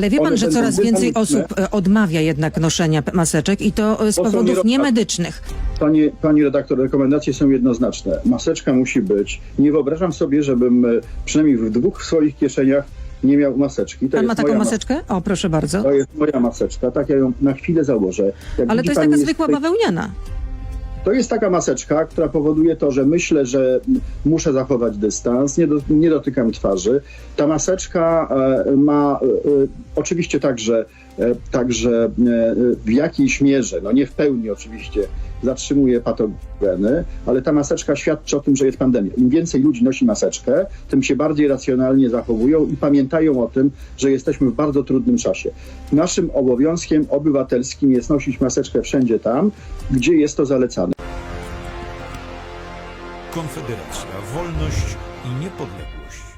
Ale wie pan, że coraz więcej osób e, odmawia jednak noszenia maseczek i to e, z są powodów niemedycznych. Pani, pani redaktor, rekomendacje są jednoznaczne. Maseczka musi być. Nie wyobrażam sobie, żebym e, przynajmniej w dwóch swoich kieszeniach nie miał maseczki. To Pan ma taką maseczkę? O, proszę bardzo. To jest moja maseczka, tak ja ją na chwilę założę. Jak Ale to jest taka zwykła tutaj- bawełniana. To jest taka maseczka, która powoduje to, że myślę, że muszę zachować dystans, nie, do, nie dotykam twarzy. Ta maseczka e, ma e, e, oczywiście także, także e, w jakiejś mierze, no nie w pełni oczywiście, zatrzymuje patogeny, ale ta maseczka świadczy o tym, że jest pandemia. Im więcej ludzi nosi maseczkę, tym się bardziej racjonalnie zachowują i pamiętają o tym, że jesteśmy w bardzo trudnym czasie. Naszym obowiązkiem obywatelskim jest nosić maseczkę wszędzie tam, gdzie jest to zalecane. Konfederacja, wolność i niepodległość.